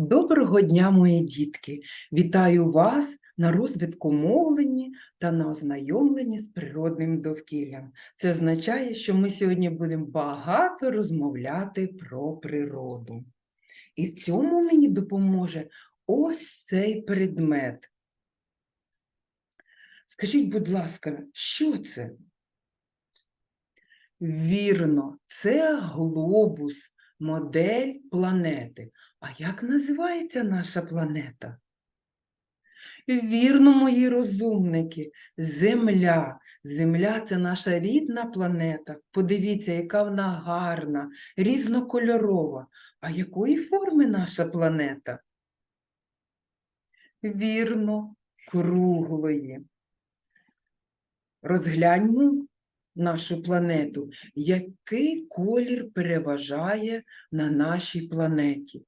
Доброго дня, мої дітки! Вітаю вас на розвитку мовлення та на ознайомленні з природним довкіллям. Це означає, що ми сьогодні будемо багато розмовляти про природу. І в цьому мені допоможе ось цей предмет. Скажіть, будь ласка, що це? Вірно, це глобус, модель планети. А як називається наша планета? Вірно, мої розумники, Земля. Земля це наша рідна планета. Подивіться, яка вона гарна, різнокольорова. А якої форми наша планета? Вірно, круглої. Розгляньмо нашу планету. Який колір переважає на нашій планеті?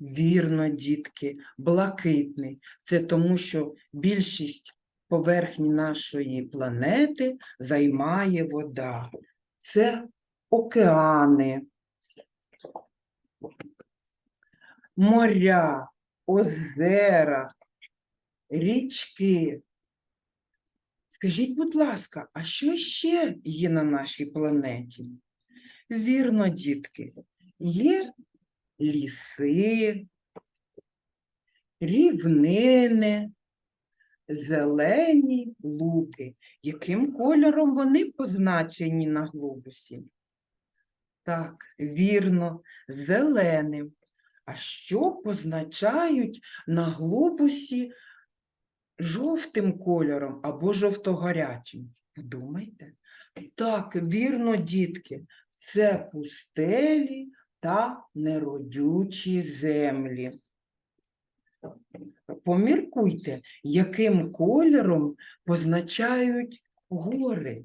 Вірно, дітки, блакитний. Це тому, що більшість поверхні нашої планети займає вода. Це океани, моря, озера, річки. Скажіть, будь ласка, а що ще є на нашій планеті? Вірно, дітки, є ліси, рівнини, зелені луки. Яким кольором вони позначені на глобусі? Так, вірно, зеленим. А що позначають на глобусі жовтим кольором або жовтогарячим? Подумайте. Так, вірно, дітки, це пустелі та неродючі землі. Поміркуйте, яким кольором позначають гори.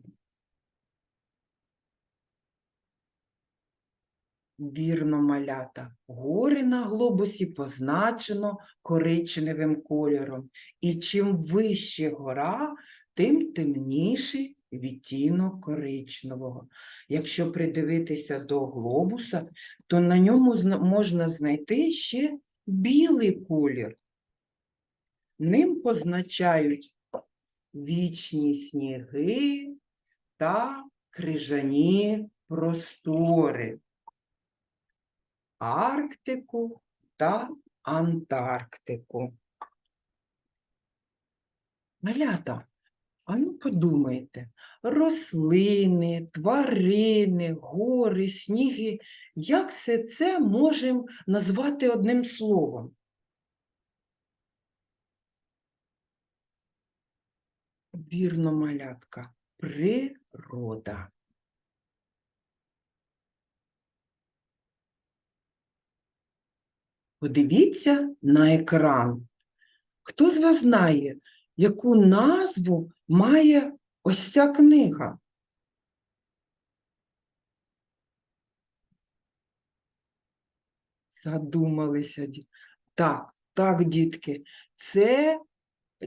Вірно, малята, гори на глобусі позначено коричневим кольором. І чим вище гора, тим темніший відтінок коричневого. Якщо придивитися до глобуса, то на ньому можна знайти ще білий колір. Ним позначають вічні сніги та крижані простори, Арктику та Антарктику. Малята, а ну подумайте, рослини, тварини, гори, сніги, як все це можемо назвати одним словом? Вірно, малятка, природа. Подивіться на екран. Хто з вас знає, яку назву має ось ця книга? Задумалися. Так, так, дітки, це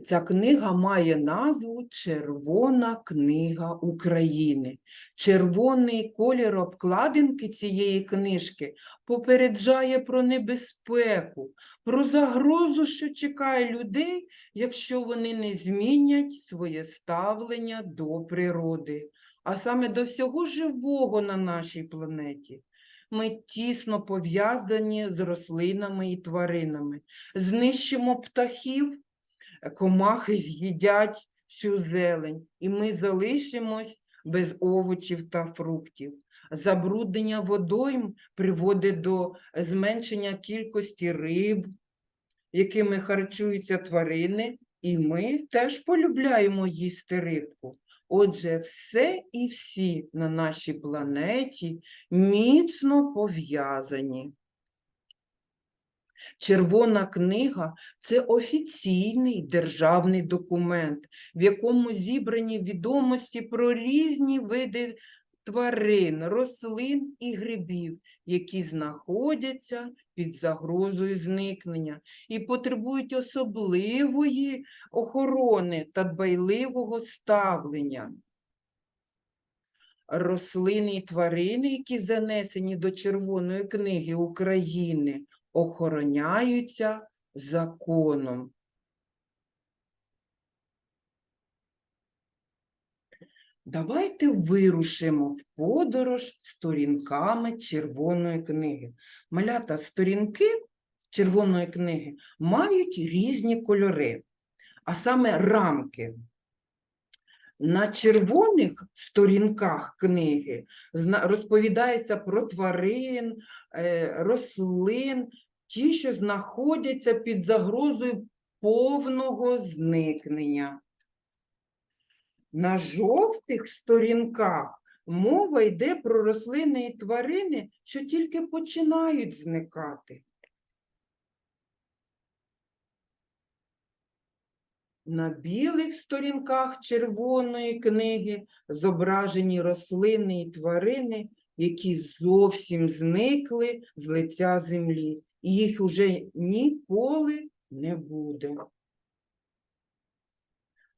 ця книга має назву Червона книга України. Червоний колір обкладинки цієї книжки попереджає про небезпеку, про загрозу, що чекає людей, якщо вони не змінять своє ставлення до природи, а саме до всього живого на нашій планеті. Ми тісно пов'язані з рослинами і тваринами. Знищимо птахів, комахи з'їдять всю зелень, і ми залишимось без овочів та фруктів. Забруднення водойм приводить до зменшення кількості риб, якими харчуються тварини, і ми теж полюбляємо їсти рибку. Отже, все і всі на нашій планеті міцно пов'язані. Червона книга це офіційний державний документ, в якому зібрані відомості про різні види тварин, рослин і грибів, які знаходяться під загрозою зникнення і потребують особливої охорони та дбайливого ставлення. Рослини і тварини, які занесені до Червоної книги України, охороняються законом. Давайте вирушимо в подорож сторінками червоної книги. Малята сторінки червоної книги мають різні кольори, а саме рамки. На червоних сторінках книги розповідається про тварин, е, рослин, ті, що знаходяться під загрозою повного зникнення. На жовтих сторінках мова йде про рослини і тварини, що тільки починають зникати. На білих сторінках червоної книги зображені рослини і тварини, які зовсім зникли з лиця землі, їх уже ніколи не буде.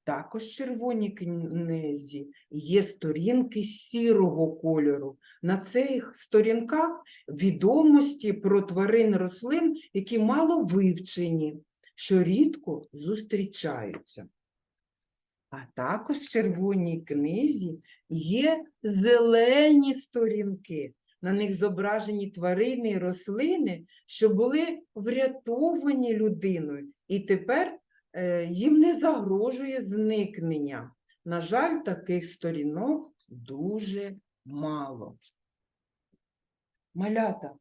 Також в червоній книзі є сторінки сірого кольору. На цих сторінках відомості про тварин рослин, які мало вивчені, що рідко зустрічаються. А також в червоній книзі є зелені сторінки. На них зображені тварини і рослини, що були врятовані людиною, і тепер е, їм не загрожує зникнення. На жаль, таких сторінок дуже мало. Малята,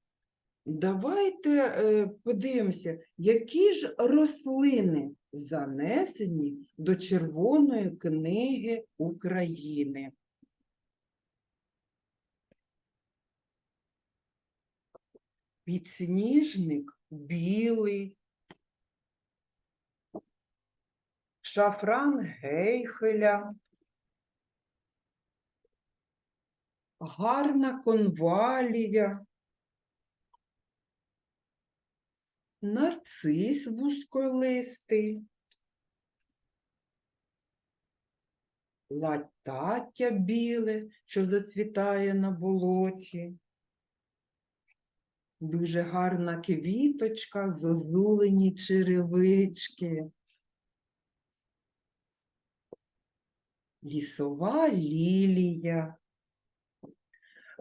давайте е, подивимося, які ж рослини занесені до Червоної книги України. Підсніжник білий, шафран гейхеля, гарна конвалія, нарцис вузьколистий, латаття біле, що зацвітає на болоті. Дуже гарна квіточка, зозулені черевички. Лісова лілія.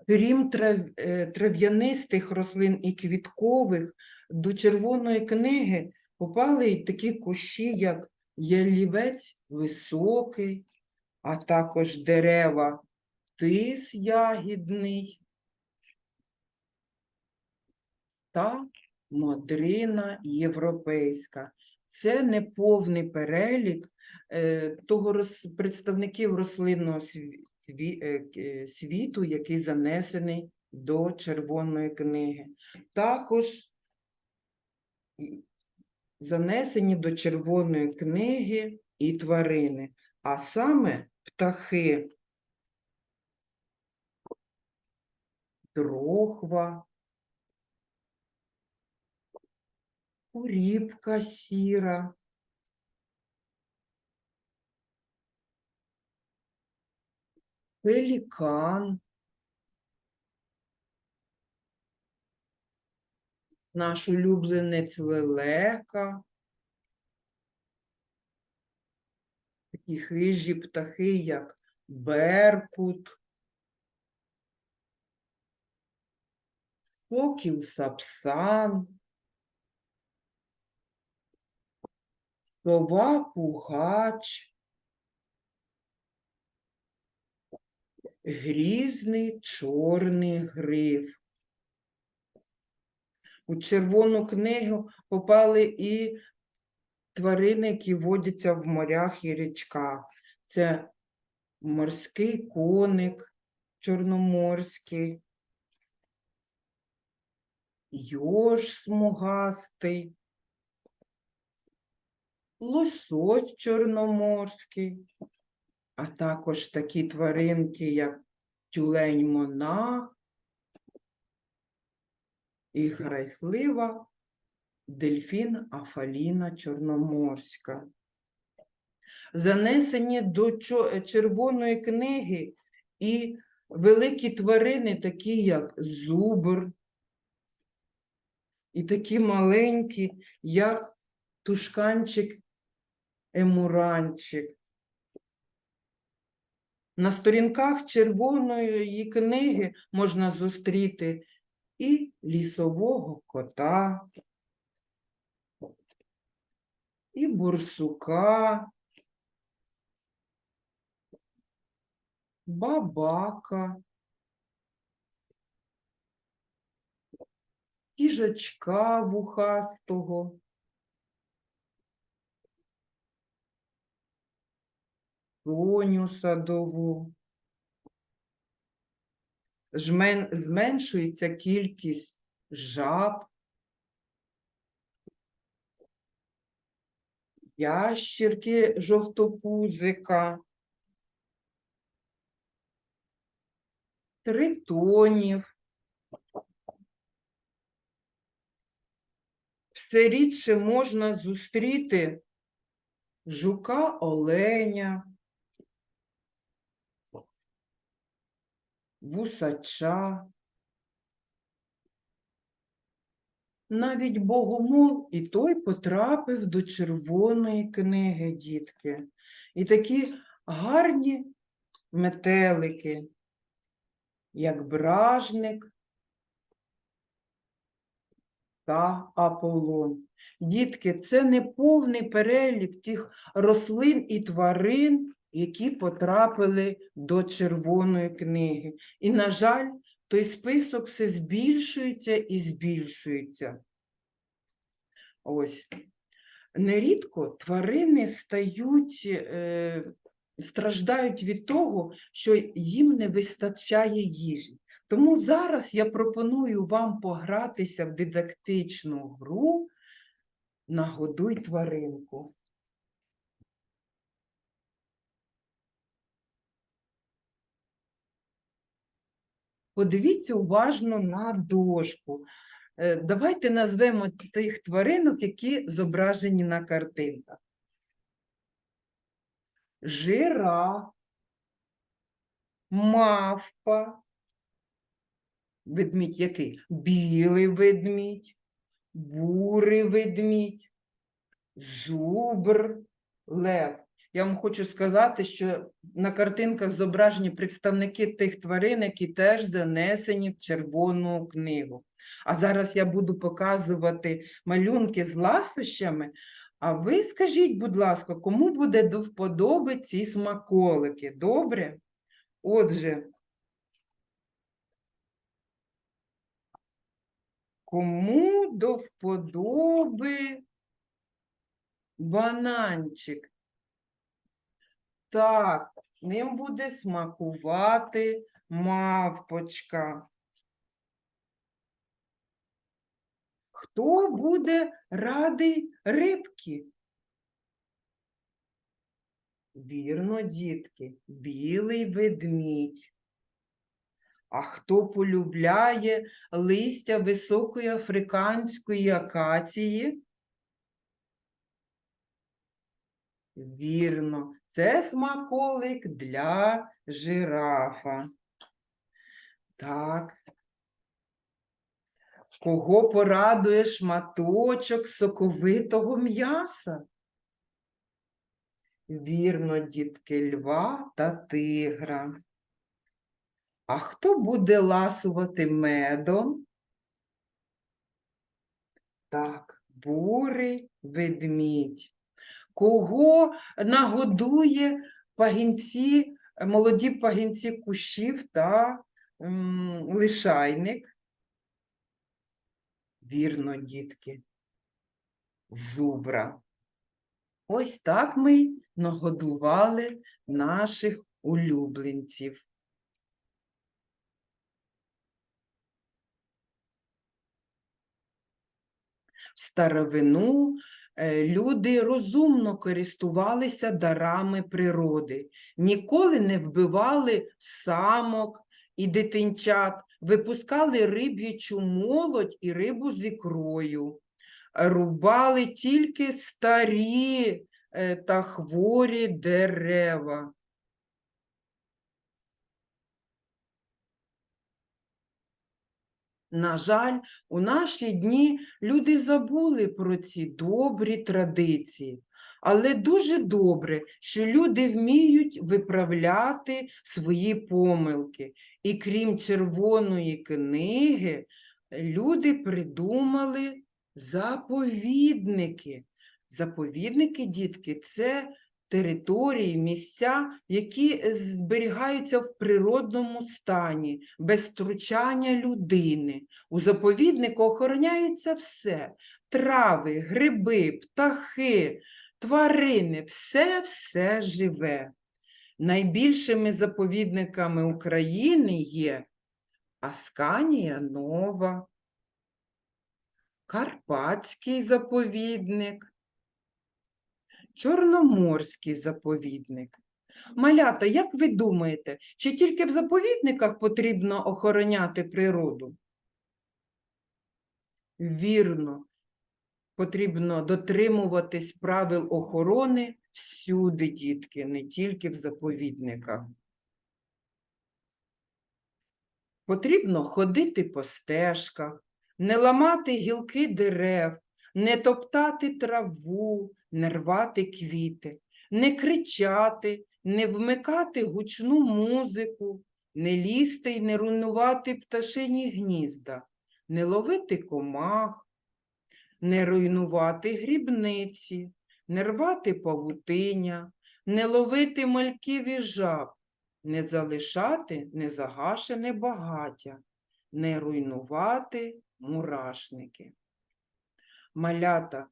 Крім трав- е, трав'янистих рослин і квіткових, до червоної книги попали й такі кущі, як ялівець високий, а також дерева тис ягідний та модрина європейська. Це неповний перелік е, того роз- представників рослинного е, е, світу, який занесений до Червоної книги. Також занесені до Червоної книги і тварини, а саме птахи, дрохва, куріпка сіра, пелікан, наш улюбленець лелека, такі хижі птахи, як беркут, сокіл сапсан, сова пугач, грізний чорний гриф. У Червону книгу попали і тварини, які водяться в морях і річках. Це морський коник, чорноморський, йож смугастий, лосось чорноморський, а також такі тваринки, як тюлень монах і грайфлива дельфін Афаліна Чорноморська. Занесені до Червоної книги і великі тварини, такі як зубр, і такі маленькі, як тушканчик емуранчик. На сторінках червоної книги можна зустріти і лісового кота, і бурсука, бабака, їжачка вухастого, Тоню садову. Жмен, зменшується кількість жаб, ящірки жовтопузика, тритонів. Все рідше можна зустріти жука оленя, вусача. Навіть богомол і той потрапив до червоної книги, дітки. І такі гарні метелики, як бражник та Аполлон. Дітки, це не повний перелік тих рослин і тварин, які потрапили до червоної книги. І, на жаль, той список все збільшується і збільшується. Ось. Нерідко тварини стають, е, страждають від того, що їм не вистачає їжі. Тому зараз я пропоную вам погратися в дидактичну гру Нагодуй тваринку. Подивіться уважно на дошку. Е, Давайте назвемо тих тваринок, які зображені на картинках. Жираф, мавпа, ведмідь який? Білий ведмідь, бурий ведмідь, зубр, лев. Я вам хочу сказати, що на картинках зображені представники тих тварин, які теж занесені в червону книгу. А зараз я буду показувати малюнки з ласощами. А ви скажіть, будь ласка, кому буде до вподоби ці смаколики? Добре? Отже, кому до вподоби бананчик? Так, ним буде смакувати мавпочка. Хто буде радий рибки? Вірно, дітки, білий ведмідь. А хто полюбляє листя високої африканської акації? Вірно, це смаколик для жирафа. Так. Кого порадує шматочок соковитого м'яса? Вірно, дітки, льва та тигра. А хто буде ласувати медом? Так, бурий ведмідь. Кого нагодує пагінці, молоді пагінці кущів та м, лишайник? Вірно, дітки, зубра. Ось так ми нагодували наших улюбленців. В старовину люди розумно користувалися дарами природи, ніколи не вбивали самок і дитинчат, випускали риб'ячу молодь і рибу з ікрою, рубали тільки старі е, та хворі дерева. На жаль, у наші дні люди забули про ці добрі традиції. Але дуже добре, що люди вміють виправляти свої помилки. І крім червоної книги, люди придумали заповідники. Заповідники, дітки, це території, місця, які зберігаються в природному стані, без втручання людини. У заповіднику охороняється все: трави, гриби, птахи, тварини, все-все живе. Найбільшими заповідниками України є Асканія Нова, Карпатський заповідник, Чорноморський заповідник. Малята, як ви думаєте, чи тільки в заповідниках потрібно охороняти природу? Вірно, потрібно дотримуватись правил охорони всюди, дітки, не тільки в заповідниках. Потрібно ходити по стежках, не ламати гілки дерев, не топтати траву, не рвати квіти, не кричати, не вмикати гучну музику, не лізти й не руйнувати пташині гнізда, не ловити комах, не руйнувати грібниці, не рвати павутиння, не ловити мальків і жаб, не залишати незагашене багаття, не руйнувати мурашники. Малята,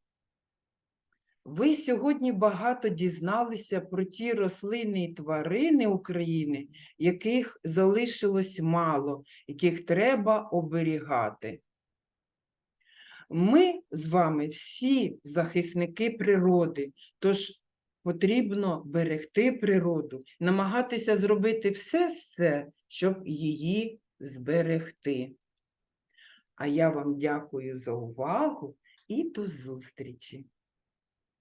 ви сьогодні багато дізналися про ті рослини і тварини України, яких залишилось мало, яких треба оберігати. Ми з вами всі захисники природи, тож потрібно берегти природу, намагатися зробити все-все, щоб її зберегти. А я вам дякую за увагу і до зустрічі!